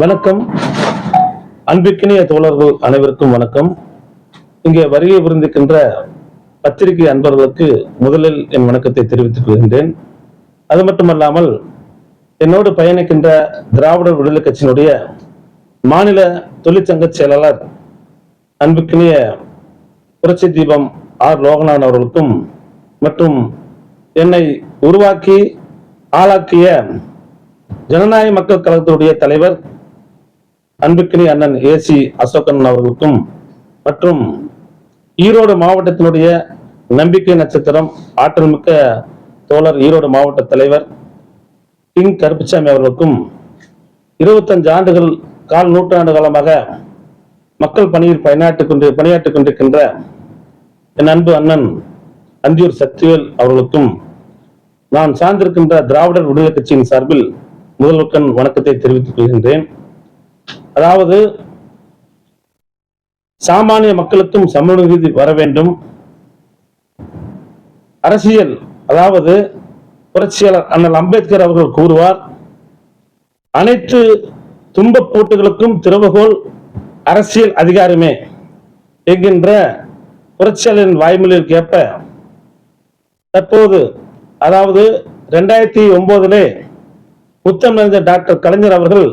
வணக்கம். அன்பிற்கினிய தோழர்கள் அனைவருக்கும் வணக்கம். இங்கே வருகை புரிந்திருக்கின்ற பத்திரிகை அன்பர்களுக்கு முதலில் என் வணக்கத்தை தெரிவித்துக் கொள்கின்றேன். அது மட்டுமல்லாமல் என்னோடு பயணிக்கின்ற திராவிடர் விடுதலை கட்சியினுடைய மாநில தொழிற்சங்க செயலாளர் அன்புக்கினிய புரட்சி தீபம் ஆர் லோகநாதன் அவர்களுக்கும் மற்றும் என்னை உருவாக்கி ஆளாக்கிய ஜனநாயக மக்கள் கழகத்தினுடைய தலைவர் அன்புக்கினி அண்ணன் ஏசி அசோகன் அவர்களுக்கும் மற்றும் ஈரோடு மாவட்டத்தினுடைய நம்பிக்கை நட்சத்திரம் ஆற்றல் மிக்க தோழர் ஈரோடு மாவட்ட தலைவர் கிங் கருப்புசாமி அவர்களுக்கும் இருபத்தஞ்சு ஆண்டுகள் கால் நூற்றாண்டு காலமாக மக்கள் பணியில் பயனாட்டுக் கொண்டு பணியாற்றிக் கொண்டிருக்கின்ற என் அன்பு அண்ணன் அந்தியூர் சக்திவேல் அவர்களுக்கும் நான் சார்ந்திருக்கின்ற திராவிடர் விடுதலை கட்சியின் சார்பில் முதல்வர்கண் வணக்கத்தை தெரிவித்துக் கொள்கின்றேன். அதாவது சாமானிய மக்களுக்கும் சமூக நீதி வர வேண்டும். அரசியல் அதாவது புரட்சியாளர் அண்ணல் அம்பேத்கர் அவர்கள் கூறுவார் அனைத்து துன்பப் போட்டுகளுக்கும் திறவுகோல் அரசியல் அதிகாரமே என்கின்ற புரட்சியாளரின் வாய்மொழியில் கேட்ப தற்போது அதாவது ரெண்டாயிரத்தி ஒன்பதிலே முத்தம் நிறைந்த டாக்டர் கலைஞர் அவர்கள்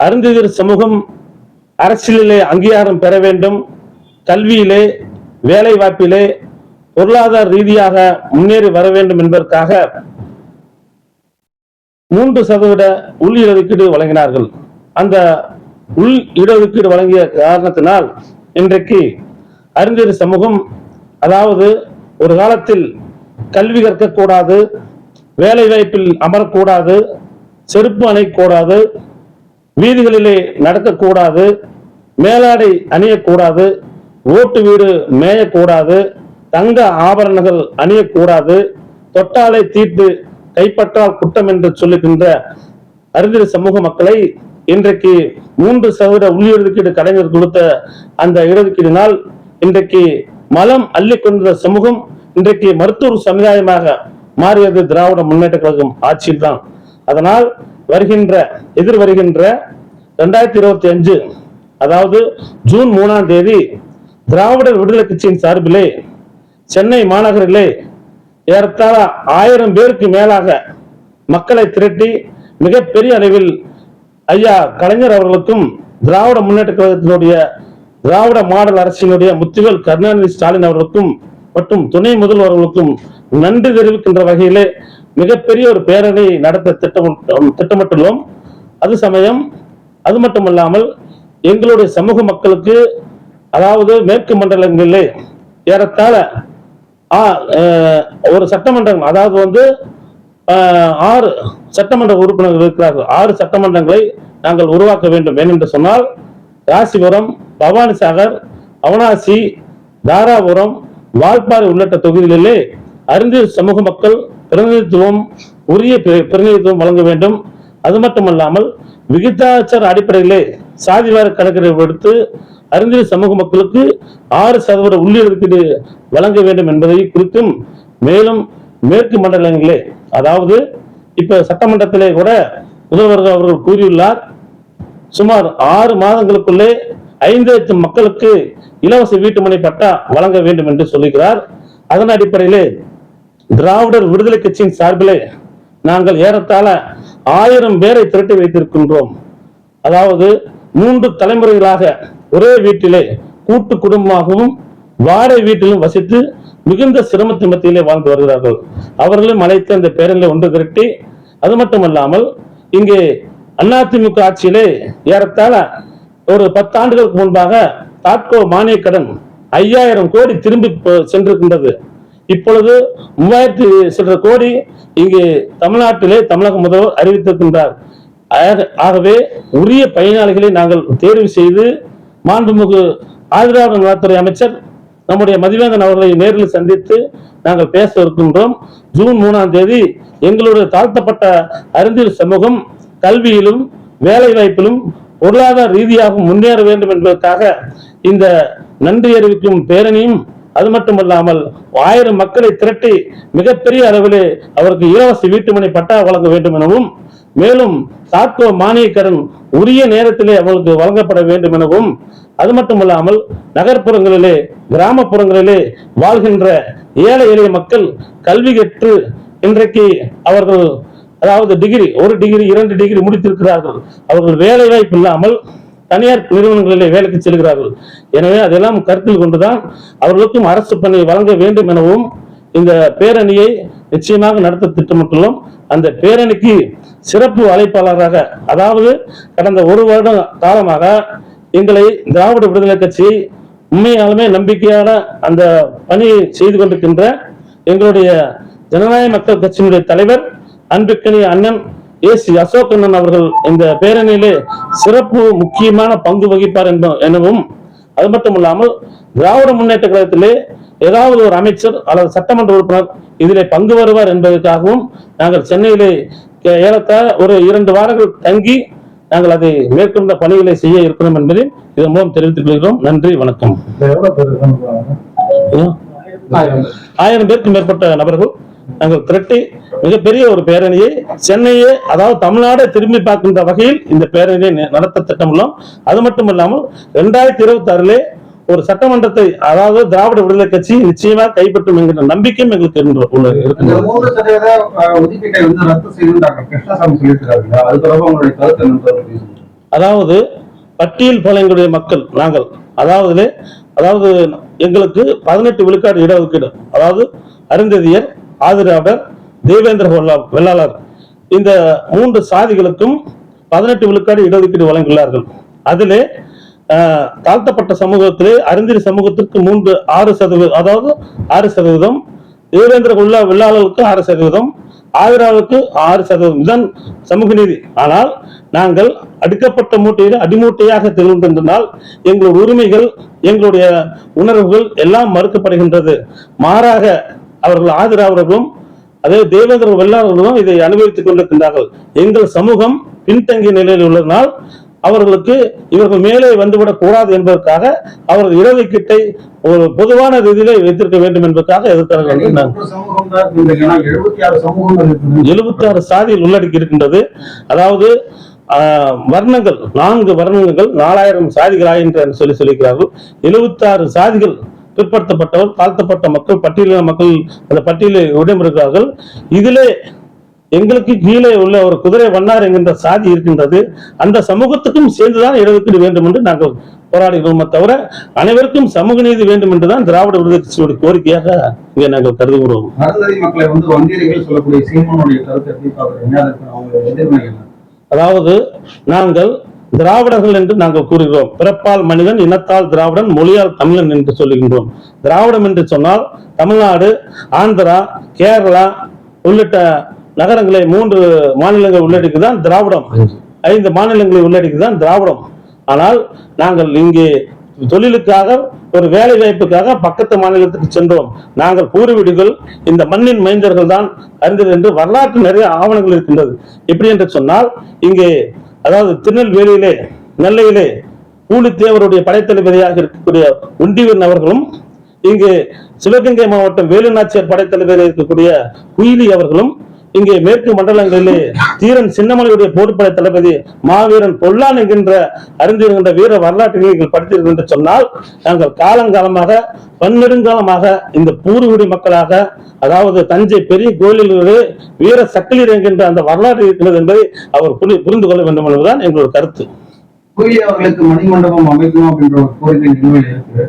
அருந்ததியர் சமூகம் அரசியலிலே அங்கீகாரம் பெற வேண்டும். கல்வியிலே வேலை வாய்ப்பிலே பொருளாதார ரீதியாக முன்னேறி வர வேண்டும் என்பதற்காக மூன்று சதவீத உள் இடஒதுக்கீடு வழங்கினார்கள். அந்த உள் இடஒதுக்கீடு வழங்கிய காரணத்தினால் இன்றைக்கு அறிஞர் சமூகம் அதாவது ஒரு காலத்தில் கல்வி கற்கக்கூடாது வேலை வாய்ப்பில் அமரக்கூடாது செருப்பு அணைக்கூடாது வீதிகளிலே நடக்கக்கூடாது மேலாடை அணியக்கூடாது ஓட்டு வீடு மேயக்கூடாது தங்க ஆபரணங்கள் அணியக்கூடாது தொட்டாலை தீட்டு கைப்பற்றால் குற்றம் என்று சொல்லுகின்ற அறிஞர் சமூக மக்களை இன்றைக்கு மூன்று சதவீத உள்ளிடுக்கீடு கலைஞர் கொடுத்த அந்த இடஒதுக்கீடினால் இன்றைக்கு மலம் அள்ளி கொண்ட சமூகம் இன்றைக்கு மருத்துவ சமுதாயமாக மாறியது திராவிட முன்னேற்ற கழகம் ஆட்சியில் தான் அதனால் வருகின்ற எதிர் வருகின்ற ரெண்டாயிரத்தி இருபத்தி அஞ்சு அதாவது ஜூன் மூணாம் தேதி திராவிடர் விடுதலை கட்சியின் சார்பிலே சென்னை மாநகரிலே ஏறத்தாழ ஆயிரம் பேருக்கு மேலாக மக்களை திரட்டி மிகப்பெரிய அளவில் ஐயா கலைஞர் அவர்களுக்கும் திராவிட முன்னேற்ற கழகத்தினுடைய திராவிட மாடல் அரசினுடைய முத்துவேல் கருணாநிதி ஸ்டாலின் அவர்களுக்கும் மற்றும் துணை முதல்வர்களுக்கும் நன்றி தெரிவிக்கின்ற வகையிலே மிகப்பெரிய ஒரு பேரணி நடத்த திட்டம் திட்டமிட்டுள்ளோம். அது சமயம் அது மட்டுமல்லாமல் எங்களுடைய சமூக மக்களுக்கு அதாவது மேற்கு மண்டலங்களிலே ஏறத்தாழ ஆ, ஒரு சட்டமன்றம் அதாவது வந்து ஆறு சட்டமன்ற உறுப்பினர்கள் இருக்கிறார்கள். ஆறு சட்டமன்றங்களை நாங்கள் உருவாக்க வேண்டும். ஏனென்று சொன்னால் ராசிபுரம் பவானிசாகர் அவனாசி தாராபுரம் வால்பாறை உள்ளிட்ட தொகுதிகளிலே அறிஞர் சமூக மக்கள் பிரதிநிதித்துவம் உரிய பிர- பிரதிநிதித்துவம் வழங்க வேண்டும். அது மட்டுமல்லாமல் விகிதாச்சார அடிப்படையிலே சாதிவார கணக்கெடுப்பு எடுத்து அறிஞர் சமூக மக்களுக்கு ஆறு சதவீத உள்ளீடு வழங்க வேண்டும் என்பதை குறித்தும் மேலும் மேற்கு மண்டலங்களே அதாவது இப்ப சட்டமன்றத்திலே கூட முதல்வர் அவர்கள் கூறியுள்ளார் சுமார் ஆறு மாதங்களுக்குள்ளே ஐந்து லட்சம் மக்களுக்கு இலவச வீட்டுமனை பட்டா வழங்க வேண்டும் என்று சொல்லுகிறார். அதன் அடிப்படையிலே திராவிடர் விடுதலை கட்சியின் சார்பிலே நாங்கள் ஏறத்தாழ ஆயிரம் பேரை திரட்டி வைத்திருக்கின்றோம். அதாவது மூன்று தலைமுறைகளாக ஒரே வீட்டிலே கூட்டு குடும்பமாகவும் வாடகை வீட்டிலும் வசித்து மிகுந்த சிரமத்தின் மத்தியிலே வாழ்ந்து வருகிறார்கள். அவர்களும் அழைத்து அந்த பேரணியில் ஒன்று திரட்டி அது மட்டுமல்லாமல் இங்கே அதிமுக ஆட்சியிலே ஏறத்தாழ ஒரு பத்தாண்டுகளுக்கு முன்பாக தாட்கோ மானிய கடன் ஐயாயிரம் கோடி திரும்பி சென்றிருக்கின்றது. இப்பொழுது மூவாயிரத்தி சில்லற கோடி இங்கு தமிழ்நாட்டிலே தமிழக முதல்வர் அறிவித்திருக்கின்றார். ஆக- ஆகவே உரிய பயனாளிகளை நாங்கள் தேர்வு செய்து மாண்புமிகு ஆதிராவிட நலத்துறை அமைச்சர் நம்முடைய மதிவேந்தன் அவர்களை நேரில் சந்தித்து நாங்கள் பேச இருக்கின்றோம். ஜூன் மூணாம் தேதி எங்களுடைய தாழ்த்தப்பட்ட அறிந்தியல் சமூகம் கல்வியிலும் வேலை வாய்ப்பிலும் பொருளாதார ரீதியாக முன்னேற வேண்டும் என்பதற்காக இந்த நன்றி அறிவிக்கும் பேரணியும் அது மட்டுமல்லாமல் ஆயிரம் மக்களை திரட்டி மிகப்பெரிய அளவிலே அவருக்கு இலவச வீட்டுமனை பட்டா வழங்க வேண்டும் எனவும் மேலும் தாத்துவ மானிய உரிய நேரத்திலே அவர்களுக்கு வழங்கப்பட வேண்டும் எனவும் அது மட்டுமல்லாமல் நகர்ப்புறங்களிலே கிராமப்புறங்களிலே வாழ்கின்ற ஏழை எளிய மக்கள் கல்வி கற்று இன்றைக்கு அவர்கள் அதாவது டிகிரி ஒரு டிகிரி இரண்டு டிகிரி முடித்திருக்கிறார்கள். அவர்கள் வேலை வாய்ப்பு இல்லாமல் தனியார் நிறுவனங்களிலே வேலைக்கு செல்கிறார்கள். எனவே அதெல்லாம் கருத்தில் கொண்டுதான் அவர்களுக்கும் அரசு பணி வழங்க வேண்டும் எனவும் இந்த பேரணியை நிச்சயமாக நடத்த திட்டமிட்டுள்ளோம். அந்த பேரணிக்கு சிறப்பு அழைப்பாளராக அதாவது கடந்த ஒரு வருடம் காலமாக எங்களை திராவிட விடுதலை கட்சி உண்மையாலுமே நம்பிக்கையான அந்த பணியை செய்து கொண்டிருக்கின்ற எங்களுடைய ஜனநாயக மக்கள் கட்சியினுடைய தலைவர் அன்புக்கணி அண்ணன் ஏசி அசோகண்ணன் அவர்கள் இந்த பேரணியிலே சிறப்பு முக்கியமான பங்கு வகிப்பார் எனவும் அது மட்டும் இல்லாமல் திராவிட முன்னேற்ற கழகத்திலே ஏதாவது ஒரு அமைச்சர் அல்லது சட்டமன்ற உறுப்பினர் இதிலே பங்கு வருவார் என்பதற்காகவும் நாங்கள் சென்னையிலே ஏறத்தாழ ஒரு இரண்டு வாரங்கள் தங்கி நாங்கள் அதை மேற்கொண்ட பணிகளை செய்ய இருக்கிறோம் என்பதை இதன் மூலம் தெரிவித்துக் கொள்கிறோம் நன்றி வணக்கம்? ஆயிரம் பேருக்கு மேற்பட்ட நபர்கள் நாங்கள் திரட்டி மிகப்பெரிய ஒரு பேரணியை சென்னையே அதாவது தமிழ்நாடை திரும்பி பார்க்கின்ற வகையில் இந்த பேரணியை நடத்த திட்டமுள்ளோம் அது மட்டும் இல்லாமல் இரண்டாயிரத்தி இருபத்தி ஆறிலே ஒரு சட்டமன்றத்தை அதாவது திராவிட விடுதலை கட்சி நிச்சயமாக கைப்பற்றும் என்கிற நம்பிக்கையும் எங்களுக்கு என்ன அதாவது பட்டியல் பழங்குடிய மக்கள் நாங்கள் அதாவது அதாவது எங்களுக்கு பதினெட்டு விழுக்காடு இடஒதுக்கீடு அதாவது அருந்ததியர் ஆதிராவிடர் தேவேந்திர வெள்ளா- வெள்ளாளர். இந்த மூன்று சாதிகளுக்கும் பதினெட்டு விழுக்காடு இடஒதுக்கீடு வழங்கியுள்ளார்கள். அதிலே ஆஹ், தாழ்த்தப்பட்ட சமூகத்திலே அறிந்திரி சமூகத்திற்கு மூன்று ஆறு சதவீதம் அதாவது ஆறு சதவீதம் தேவேந்திர உள்ள வெள்ளாளர்களுக்கு ஆறு சதவீதம் ஆதிராவுக்கு ஆறு சதவீதம். இதுதான் சமூக நீதி. ஆனால் நாங்கள் அடுக்கப்பட்ட மூட்டையில் அடிமூட்டையாக திகழ்கின்றனால் எங்களுடைய உரிமைகள் எங்களுடைய உணர்வுகள் எல்லாம் மறுக்கப்படுகின்றது. மாறாக அவர்கள் ஆதிராவர்களும் அதே தேவேந்திர வெள்ளாளர்களும் இதை அனுபவித்துக் கொண்டிருக்கின்றார்கள். எங்கள் சமூகம் பின்தங்கிய நிலையில் உள்ளதனால் அவர்களுக்கு இவர்கள் மேலே வந்துவிடக் கூடாது என்பதற்காக அவர்கள் இடஒதுக்கீட்டை ஒரு பொதுவான ரீதியிலே வைத்திருக்க வேண்டும் என்பதற்காக. ஏன்னா எழுபத்தி ஆறு சாதியில் உள்ளடக்கி இருக்கின்றது. அதாவது வர்ணங்கள் நான்கு வர்ணங்கள் நாலாயிரம் சாதிகள் ஆகின்ற என்று சொல்லி சொல்லியிருக்கிறார்கள். எழுபத்தி ஆறு சாதிகள் பிற்படுத்தப்பட்டவர் தாழ்த்தப்பட்ட மக்கள் பட்டியலின மக்கள் அந்த பட்டியலில் இடம்பெறுகிறார்கள் இதிலே எங்களுக்கு கீழே உள்ள ஒரு குதிரை வண்ணார் என்கின்ற சாதி இருக்கின்றது. அந்த சமூகத்துக்கும் சேர்ந்துதான் இடஒதுக்கீடு வேண்டும் என்று நாங்கள் போராடுகிறோமே தவிர அனைவருக்கும் சமூக நீதி வேண்டும் என்றுதான் திராவிட விடுதலை கட்சியுடைய கோரிக்கையாக இங்கே நாங்கள் கருதுகிறோம். மக்களை வந்து சொல்லக்கூடிய சீமானுடைய கருத்தை அதாவது நாங்கள் திராவிடர்கள் என்று நாங்கள் கூறுகிறோம். பிறப்பால் மனிதன் இனத்தால் திராவிடன் மொழியால் தமிழன் என்று சொல்லுகின்றோம். திராவிடம் என்று சொன்னால் தமிழ்நாடு ஆந்திரா கேரளா உள்ளிட்ட நகரங்களை மூன்று மாநிலங்கள் உள்ளடக்கிதான் திராவிடம். ஐந்து. மாநிலங்களை உள்ளடக்கிதான் திராவிடம். ஆனால் நாங்கள் இங்கே தொழிலுக்காக ஒரு வேலை வாய்ப்புக்காக பக்கத்து மாநிலத்துக்கு சென்றோம். நாங்கள் பூர்வீடுகள் இந்த மண்ணின் மைந்தர்கள் தான் அறிந்தது என்று வரலாற்று நிறைய ஆவணங்கள் இருக்கின்றது. எப்படி என்று சொன்னால் இங்கே அதாவது திருநெல்வேலியிலே நெல்லையிலே பூலித்தேவருடைய படைத்தளபதியாக இருக்கக்கூடிய உண்டிவன் அவர்களும் இங்கே சிவகங்கை மாவட்டம் வேலுநாச்சியார் படைத்தளபதியாக இருக்கக்கூடிய குயிலி அவர்களும் இங்கே மேற்கு மண்டலங்களிலே தீரன் சின்னமலையுடைய போர்ப்படை தளபதி மாவீரன் பொல்லான் என்கின்ற அறிந்திருக்கின்ற வீர வரலாற்றை நீங்கள் படித்தீர்கள் என்று சொன்னால் நாங்கள் காலங்காலமாக பன்னெடுங்காலமாக இந்த பூர்வீடு மக்களாக அதாவது தஞ்சை பெரிய கோயிலில் வீர சக்கிலியர் என்கின்ற அந்த வரலாறு இருக்கிறது என்பதை அவர் புரி- புரிந்து கொள்ள வேண்டும் என்பதுதான் எங்களோட கருத்து. கூறிய அவர்களுக்கு மணிமண்டபம் அமைக்கணும் அப்படின்ற ஒரு கோரிக்கை நிலுவையில் இருக்கு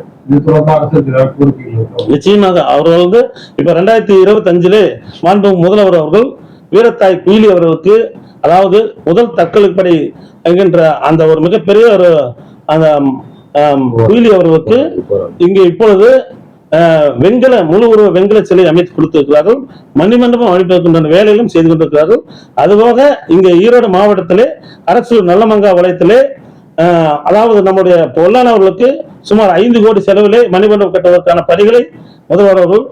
நிச்சயமாக அவர்கள் வந்து இப்ப ரெண்டாயிரத்தி இருபத்தி அஞ்சிலே மாண்பு முதல்வர் அவர்கள் வீரத்தாய் குயிலி அவர்களுக்கு அதாவது முதல் தற்கொலைப்படை என்கின்ற அந்த ஒரு மிகப்பெரிய ஒரு அந்த குயிலி அவர்களுக்கு இங்கே இப்பொழுது வெண்கல முழு உருவ வெண்கல சிலை அமைத்து கொடுத்திருக்கிறார்கள். மணிமண்டபம் அமைப்பதற்குண்டான வேலைகளும் செய்து கொண்டிருக்கிறார்கள். அதுபோக இங்கே ஈரோடு மாவட்டத்திலே அரசு நல்லமங்கா வலயத்திலே அதாவது நம்முடைய பொல்லான் சுமார் ஐந்து கோடி செலவிலே மணிமண்டபம் கட்டுவதற்கான பணிகளை முதல்வர் அவர்கள்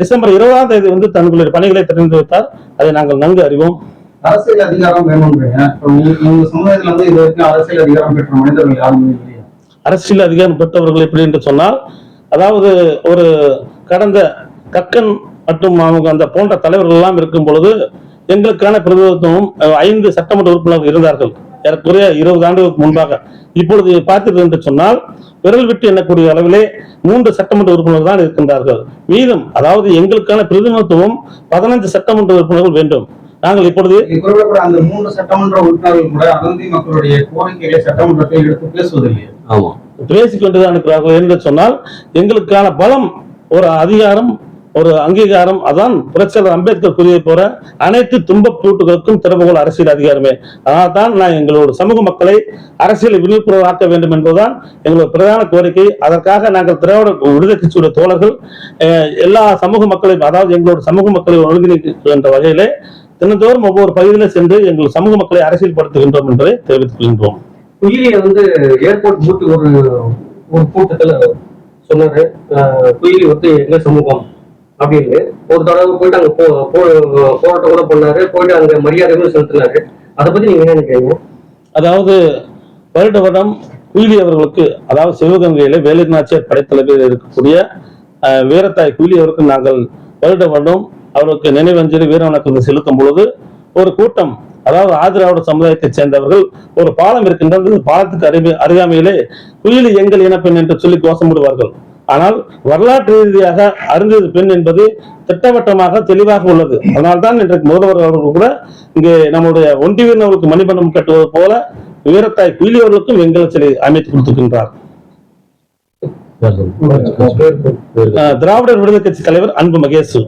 டிசம்பர் இருபதாம் தேதி வந்து தங்களுடைய பணிகளை திறந்து வைத்தார். அதை நாங்கள் நன்கு அறிவோம். அரசியல் அதிகாரம் வேணும்ன்றீங்க இப்ப உங்க உங்க சமுதாயத்துல வந்து இது வரைக்கும் அரசியல் அதிகாரம் பெற்ற மனிதர்கள் யாருமே அரசியல் அதிகாரம் பெற்றவர்கள் எப்படி என்று சொன்னால் அதாவது ஒரு கடந்த கக்கன் மற்றும் அவங்க அந்த போன்ற தலைவர்கள் எல்லாம் இருக்கும் பொழுது எங்களுக்கான பிரதிநிதித்துவம் ஐந்து சட்டமன்ற உறுப்பினர்கள் இருந்தார்கள். ஏறக்குறைய இருபது ஆண்டுகளுக்கு முன்பாக. இப்பொழுது பார்த்தது என்று சொன்னால் விரல் விட்டு எண்ணக்கூடிய அளவிலே மூன்று சட்டமன்ற உறுப்பினர்கள் தான் இருக்கின்றார்கள். மீதம் அதாவது எங்களுக்கான பிரதிநிதித்துவம் பதினஞ்சு சட்டமன்ற உறுப்பினர்கள் வேண்டும். நாங்கள் இப்பொழுது அந்த மூன்று சட்டமன்ற உறுப்பினர்கள் கூட அகந்தி மக்களுடைய கோரிக்கைகளை சட்டமன்றத்தில் எடுத்து பேசுவதில்லையே ஆமா. பேசிக் கொண்டுதான் இருக்கிறார்கள் என்று சொன்னால் எங்களுக்கான பலம் ஒரு அதிகாரம் ஒரு அங்கீகாரம் அதான் புரட்சியாளர் அம்பேத்கர் கூறியதை போற அனைத்து துன்பப் பூட்டுகளுக்கும் திறவுகோல் அரசியல் அதிகாரமே. அதனால் தான் நான் எங்களோட சமூக மக்களை அரசியல் விழிப்புணர்வாக்க வேண்டும் என்பதுதான் எங்களோட பிரதான கோரிக்கை. அதற்காக நாங்கள் திராவிட விடுதலை கட்சியுடைய தோழர்கள் எல்லா சமூக மக்களையும் அதாவது எங்களோட சமூக மக்களை ஒருங்கிணைக்கின்ற வகையிலே தினந்தோறும் ஒவ்வொரு பகுதியில சென்று எங்கள் சமூக மக்களை அரசியல்படுத்துகின்றோம் என்பதை தெரிவித்துக் கொள்கின்றோம். குயிலியை வந்து ஏர்போர்ட் மூட்டு ஒரு ஒரு கூட்டத்தில் சொன்னாரு. குயிலி வந்து எங்க சமூகம்? அப்படின்னு ஒரு தடவை போயிட்டு அங்க போராட்டம் கூட பண்ணாரு. போயிட்டு அங்க மரியாதைகளும் செலுத்தினாரு. அதை பத்தி நீங்க என்ன நினைக்கிறீங்க? அதாவது வருட வருடம் குயிலி அவர்களுக்கு அதாவது சிவகங்கையில வேலுநாச்சியார் படைத்தளவில் இருக்கக்கூடிய வீரத்தாய் குயிலி அவருக்கு நாங்கள் வருட வருடம் அவருக்கு நினைவஞ்சலி வீர வணக்கம் செலுத்தும் பொழுது ஒரு கூட்டம் அதாவது ஆதிராவிட சமுதாயத்தைச் சேர்ந்தவர்கள் ஒரு பாலம் இருக்கின்றது. பாலத்துக்கு அருகே அருகாமையிலே குயிலி எங்கள் இனப்பெண் என்று சொல்லி கோஷமிடுவார்கள். ஆனால் வரலாற்று ரீதியாக அருந்ததி பெண் என்பது திட்டவட்டமாக தெளிவாக உள்ளது. அதனால்தான் இன்றைக்கு முதல்வர் அவர்கள் கூட இங்கே நம்முடைய ஒண்டி வீரர்களுக்கு மணிமண்டபம் கட்டுவது போல வீரத்தாய் குயிலி அவர்களுக்கும் வெங்கல சிலை அமைத்து கொடுத்திருக்கின்றார். திராவிடர் விடுதலை கட்சி தலைவர் அன்பு மகேஷ்